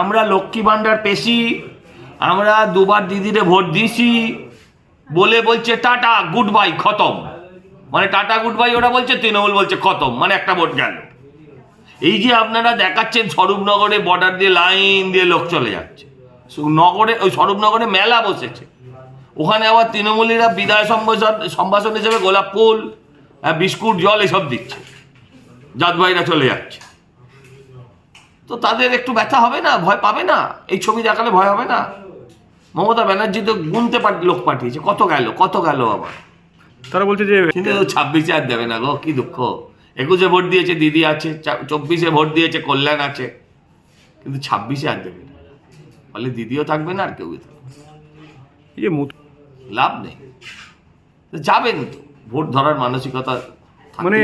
আমরা লক্ষ্মী ভাণ্ডার পেশি, আমরা দুবার দিদিরে ভোট দিছি বলে বলছে টাটা গুড বাই খতম। মানে টাটা গুড বাই ওরা বলছে, তৃণমূল বলছে, খতম মানে একটা ভোট গেল। এই যে আপনারা দেখাচ্ছেন স্বরূপনগরে বর্ডার দিয়ে লাইন দিয়ে লোক চলে যাচ্ছে। নগরে, ওই স্বরূপনগরে মেলা বসেছে। ওখানে আবার তৃণমূলীরা বিদায় সম্ভাষণ সম্ভাষণ হিসেবে গোলাপ ফুল বিস্কুট, জল এসব দিচ্ছে। জাত চলে যাচ্ছে। তো তাদের একটু ব্যথা হবে না? ভয় পাবে না? এই ছবি দেখালে ভয় হবে না? মমতা ব্যানার্জি তো গুনতে পার লোক পাঠিয়েছে। কত গেল? কত গেল আবার? তারা বলছে যে কিন্তু ছাব্বিশে আর দেবে না গো কি দুঃখ। একুশে ভোট দিয়েছে দিদি আছে। চব্বিশে ভোট দিয়েছে কল্যাণ আছে। কিন্তু ছাব্বিশে আর দেবে না। ফলে দিদিও থাকবে না আর না। এই যে লাভ নেই। তো যাবেন তো। ভোট ধরার মানসিকতা মানে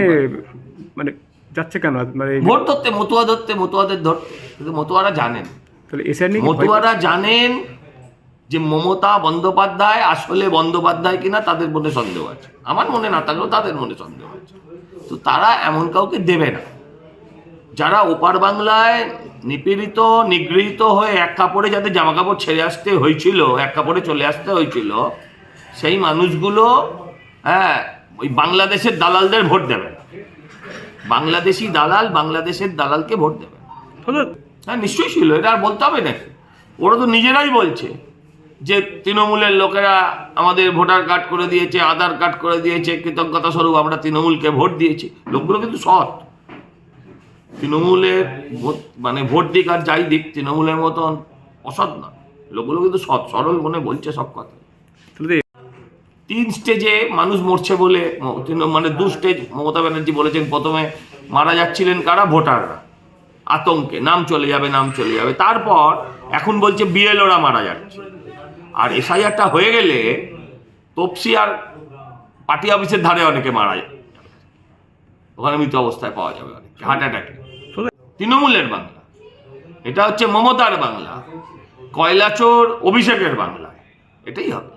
মানে যাচ্ছে কেন? মানে ভোট ধরতে মতুয়া ধরতে মতুয়াদের ধরতে কিন্তু মতুয়ারা জানেন। তাহলে এসআর নিয়ে মতুয়ারা জানেন যে মমতা বন্দ্যোপাধ্যায় আসলে বন্দ্যোপাধ্যায় কিনা তাদের মনে সন্দেহ আছে। আমার মনে না থাকলেও তাদের মনে সন্দেহ আছে। তো তারা এমন কাউকে দেবে না। যারা ওপার বাংলায় নিপীড়িত নিগৃহীত হয়ে এক কাপড়ে যাদের জামা কাপড় ছেড়ে আসতে হয়েছিল এক কাপড়ে চলে আসতে হয়েছিল সেই মানুষগুলো হ্যাঁ ওই বাংলাদেশের দালালদের ভোট দেবে না। বাংলাদেশি দালাল বাংলাদেশের দালালকে ভোট দেবে। হ্যাঁ নিশ্চয়ই ছিল এটা আর বলতে হবে নাকি? ওরা তো নিজেরাই বলছে যে তৃণমূলের লোকেরা আমাদের ভোটার কার্ড করে দিয়েছে আধার কার্ড করে দিয়েছে কৃতজ্ঞতা স্বরূপ আমরা তৃণমূলকে ভোট দিয়েছি। লোকগুলো কিন্তু সৎ। তৃণমূলের ভোট মানে ভোট দিক আর যাই দিক তৃণমূলের মতন অসৎ না লোকগুলো কিন্তু সৎ সরল মনে বলছে সব কথা। তিন স্টেজে মানুষ মরছে বলে মানে দু স্টেজ মমতা ব্যানার্জি বলেছেন, প্রথমে মারা যাচ্ছিলেন কারা? ভোটাররা। আতঙ্কে, নাম চলে যাবে, নাম চলে যাবে। তারপর এখন বলছে বিএলওরা মারা যাচ্ছে। আর এসআইআরটা হয়ে গেলে তপসি আর পার্টি অফিসের ধারে অনেকে মারা যায় ওখানে মৃত অবস্থায় পাওয়া যাবে হার্ট অ্যাটাকে। তৃণমূলের বাংলা। এটা হচ্ছে মমতার বাংলা। কয়লাচোর অভিষেকের বাংলা। এটাই হবে।